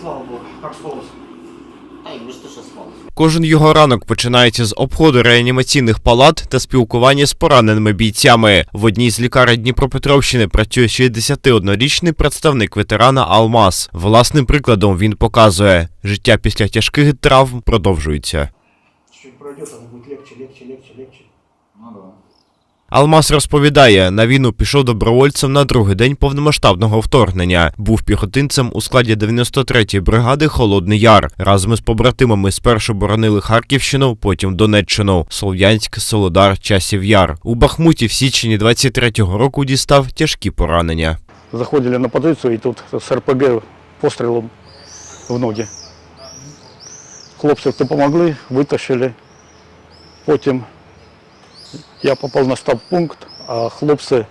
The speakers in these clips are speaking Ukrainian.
Слава Богу, как спалось? Та якби ж то що спалося. Кожен його ранок починається з обходу реанімаційних палат та спілкування з пораненими бійцями. В одній з лікарень Дніпропетровщини працює 61-річний представник ветерана Алмаз. Власним прикладом він показує, життя після тяжких травм продовжується. Чуть пройдет, оно будет легче, легче, легче, легче. Ну да. Алмаз розповідає, на війну пішов добровольцем на другий день повномасштабного вторгнення. Був піхотинцем у складі 93-ї бригади Холодний Яр. Разом із побратимами спершу боронили Харківщину, потім Донеччину, Слов'янськ, Солодар, Часів Яр. У Бахмуті в січні 23-го року дістав тяжкі поранення. заходили на позицию, и тут с РПГ пострелом в ноги. Хлопці допомогли, витащили. Потім я попав на стаб-пункт, а хлопці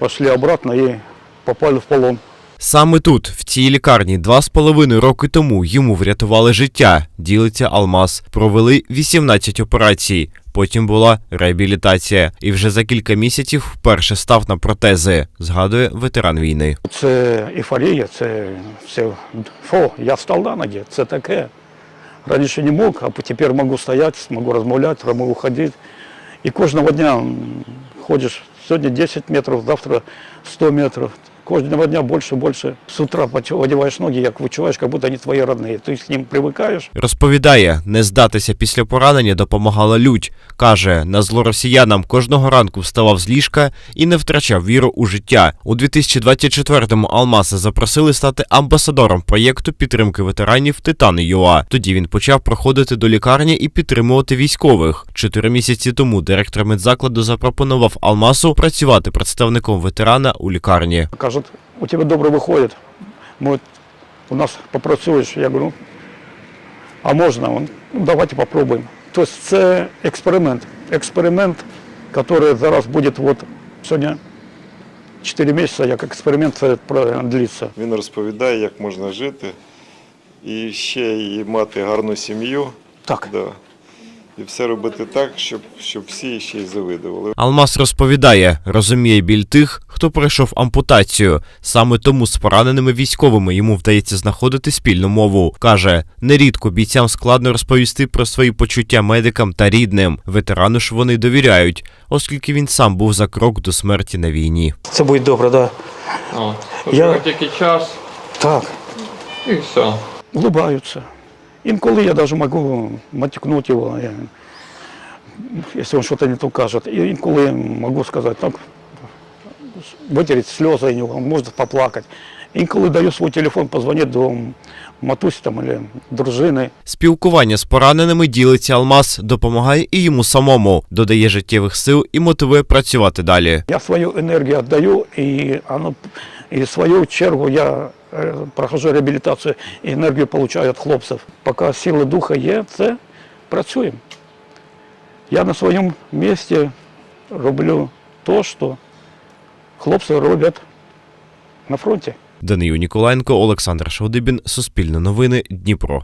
пішли обратно і попали в полон. Саме тут, в цій лікарні, два з половиною роки тому йому врятували життя. Ділиться Алмаз. Провели 18 операцій. Потім була реабілітація, і вже за кілька місяців вперше став на протези. Згадує ветеран війни. Це ейфорія, це все. Фо, я встав на ноги, це таке. Раніше не мог, а тепер можу стояти, можу розмовляти, можу ходити. І кожного дня ходиш. Сьогодні 10 метрів, завтра 100 метрів. Кожного дня більше, більше. З утра одягаєш ноги, як відчуваєш, як будто вони твої родні. Ти з ним привикаєш. Розповідає, не здатися після поранення допомагала лють. Каже, на зло росіянам кожного ранку вставав з ліжка і не втрачав віру у життя. У 2024-му Алмаса запросили стати амбасадором проєкту підтримки ветеранів Титани ЮА. Тоді він почав проходити до лікарні і підтримувати військових. Чотири місяці тому директор медзакладу запропонував Алмасу працювати представником ветерана у лікарні. Кажуть, у тебе добре виходить. Ми, у нас попрацюєш. Я говорю, а можна? Он, ну, давайте попробуємо. Тобто це експеримент. Експеримент, який зараз буде от, сьогодні 4 місяці, як експеримент це длиться. Він розповідає, як можна жити і ще й мати гарну сім'ю. Так. Да. І все робити так, щоб, щоб всі ще й завидували. Алмаз розповідає, розуміє біль тих, хто пройшов ампутацію. Саме тому з пораненими військовими йому вдається знаходити спільну мову. Каже, нерідко бійцям складно розповісти про свої почуття медикам та рідним. Ветерану ж вони довіряють, оскільки він сам був за крок до смерті на війні. Це буде добре, так. О, Я- я... тільки час Так. і все. Улыбаються. Інколи я навіть можу матюкнути його, якщо він щось не то каже. І інколи можу сказати, так, витереть сльози у нього, може поплакати. Інколи даю свій телефон, позвонити до матусі там, або дружини. Спілкування з пораненими ділиться Алмаз, допомагає і йому самому, додає життєвих сил і мотивує працювати далі. Я свою енергію віддаю, і, і свою чергу я прохожу реабілітацію і енергію отримую від хлопців. Поки сили духа є, це працюємо. Я на своєму місці роблю те, що хлопці роблять на фронті. Данию Ніколаєнко, Олександр Шодибін, Суспільне новини, Дніпро.